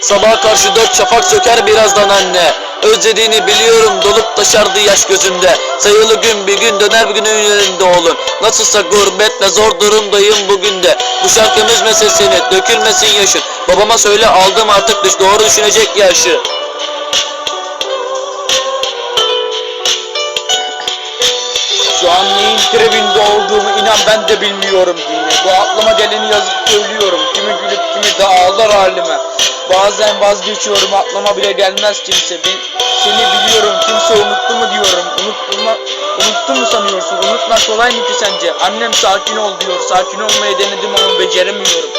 Sabaha karşı dört şafak söker birazdan anne Özlediğini biliyorum dolup taşardı yaş gözümde Sayılı gün bir gün döner bir gün önlerinde oğlum Nasılsa gurbetle zor durumdayım bugün de Bu şarkımız meselesini dökülmesin yaşın Babama söyle aldım artık düş doğru düşünecek yaşı Şu an neyin tribinde olduğumu inan ben de bilmiyorum dinle. Bu aklıma geleni yazıp söylüyorum. Kimi gülüp kimi de ağlar halime. Bazen vazgeçiyorum aklıma bile gelmez kimse. Ben, seni biliyorum kimse unuttu mu diyorum. Unutma, unuttu mu sanıyorsun? Unutmak kolay mı ki sence? Annem sakin ol diyor. Sakin olmaya denedim ama beceremiyorum.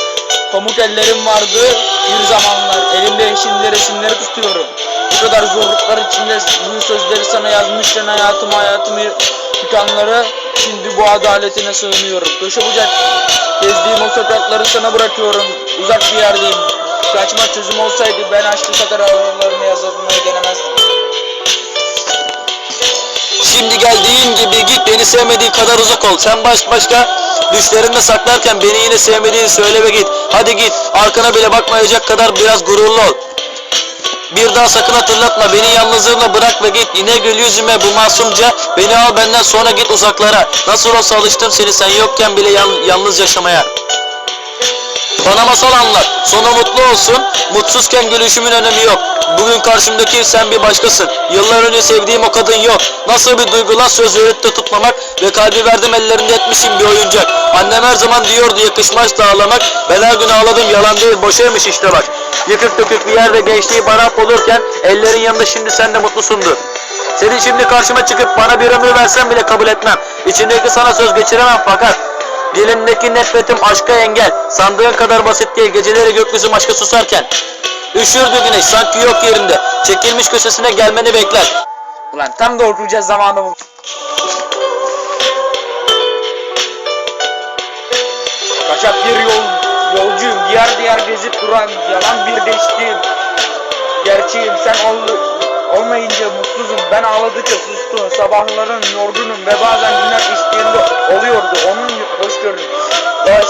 Pamuk ellerim vardı bir zamanlar. Elimde şimdi resimleri tutuyorum. Bu kadar zorluklar içinde bu sözleri sana yazmışken hayatımı hayatımı yıkanları şimdi bu adaletine sığınıyorum. Köşe bucak gezdiğim o sokakları sana bırakıyorum. Uzak bir yerdeyim. Kaçma çözüm olsaydı ben aşkı kadar aralarını yazılmayı denemezdim. Şimdi geldiğin gibi git beni sevmediğin kadar uzak ol. Sen baş başka düşlerinde saklarken beni yine sevmediğini söyle ve git. Hadi git arkana bile bakmayacak kadar biraz gururlu ol. Bir daha sakın hatırlatma beni yalnızlığımla bırak ve git. Yine gül yüzüme bu masumca. Beni al benden sonra git uzaklara. Nasıl olsa alıştım seni sen yokken bile yalnız yaşamaya bana masal anlat. Sonu mutlu olsun. Mutsuzken gülüşümün önemi yok. Bugün karşımdaki sen bir başkasın. Yıllar önce sevdiğim o kadın yok. Nasıl bir duygular söz verip de tutmamak ve kalbi verdim ellerinde etmişim bir oyuncak. Annem her zaman diyordu yakışmaz da ağlamak. Ben her gün ağladım yalan değil boşaymış işte bak. Yıkık dökük bir yerde gençliği bana hap olurken ellerin yanında şimdi sen de mutlusundur. Senin şimdi karşıma çıkıp bana bir ömür versen bile kabul etmem. İçindeki sana söz geçiremem fakat Dilimdeki nefretim aşka engel. Sandığın kadar basit değil. Geceleri gökyüzüm aşka susarken. Üşürdü güneş sanki yok yerinde. Çekilmiş köşesine gelmeni bekler. Ulan tam da okuyacağız zamanı bu. Kaçak bir yol, yolcuyum. Diğer diğer gezip duran yalan bir geçtiğim. Gerçeğim sen ol, olmayınca mutsuzum. Ben ağladıkça sustum. Sabahların yorgunum ve bazen günler isteğimde oluyordu. Onun hoş gördüm. Bağış,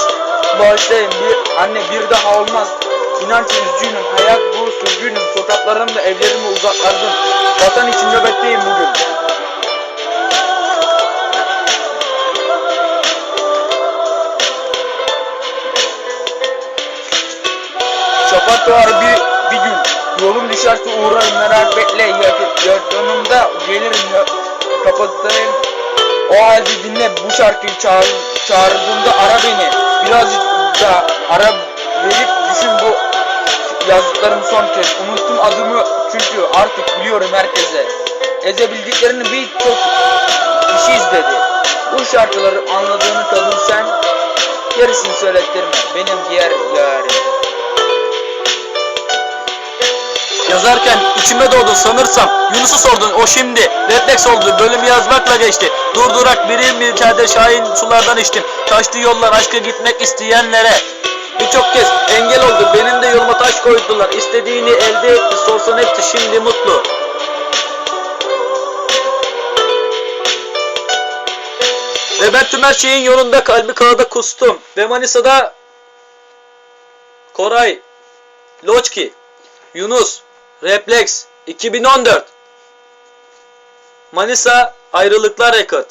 bağışlayın bir anne bir daha olmaz. İnanç üzgünüm, hayat bu sürgünüm. Sokaklarımda evlerimi uzaklardım. Vatan için nöbetteyim bugün. Şafak doğar bir, bir gün Yolum düşerse uğrarım merak bekle. Yakıt Yakınımda gelirim ya, kapatayım O halde dinle bu şarkıyı çağır, çağırdığında ara beni. Birazcık da ara verip düşün bu yazdıklarım son kez. Unuttum adımı çünkü artık biliyorum herkese. Ezebildiklerini birçok kişi izledi. Bu şarkıları anladığını kadın sen Gerisini söylettirme. Benim diğer yarim Yazarken içime doğdu sanırsam. Yunus'u sordun o şimdi. Refleks oldu bölüm yazmakla geçti. Durdurak birim bir çelde şahin sulardan içtim. Taştı yollar aşka gitmek isteyenlere. Birçok kez engel oldu benim de yoluma taş koydular. İstediğini elde etti sorsan hepsi şimdi mutlu. Ve ben tüm her şeyin yolunda kalbi kağıda kustum. Ve Manisa'da Koray Loçki Yunus Reflex 2014 Manisa Ayrılıklar Rekord